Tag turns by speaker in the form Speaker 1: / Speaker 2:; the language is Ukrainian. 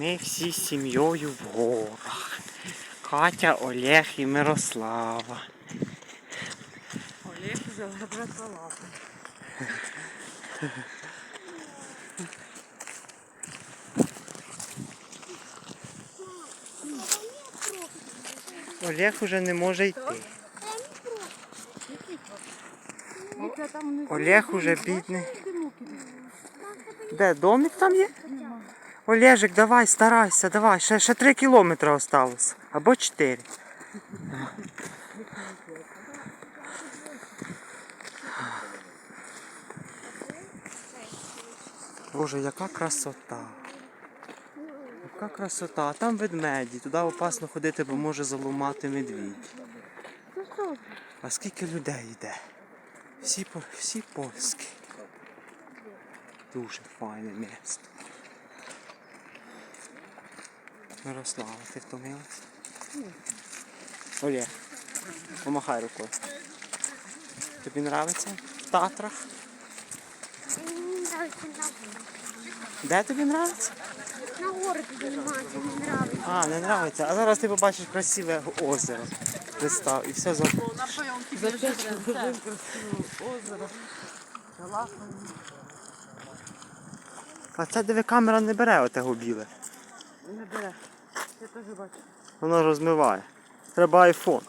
Speaker 1: Ми всі з сім'єю в горах. Катя, Олег і Мирослава.
Speaker 2: Олег забрать палату.
Speaker 1: Олег уже не може йти. Олег уже бідний. Де, домик там є? Олежик, давай, старайся, давай. Ще, ще три кілометри осталось. Або чотири. Боже, яка красота. Яка красота. А там ведмеді. Туди опасно ходити, бо може заломати медвідь. А скільки людей йде? Всі, всі польські. Дуже файне місто. Мирослава, ти втомилась? Олег, помахай рукою. Тобі нравиться в Татрах? Де тобі нравиться?
Speaker 3: На город подниматься не нравится.
Speaker 1: А, не нравиться. А зараз ти побачиш красиве озеро. Пристав і все за.
Speaker 2: Напоем тебе вже красиве озеро.
Speaker 1: А це диви камера не бере отего біле.
Speaker 2: Не бере. Я теж бачу.
Speaker 1: Воно розмиває. Треба айфон.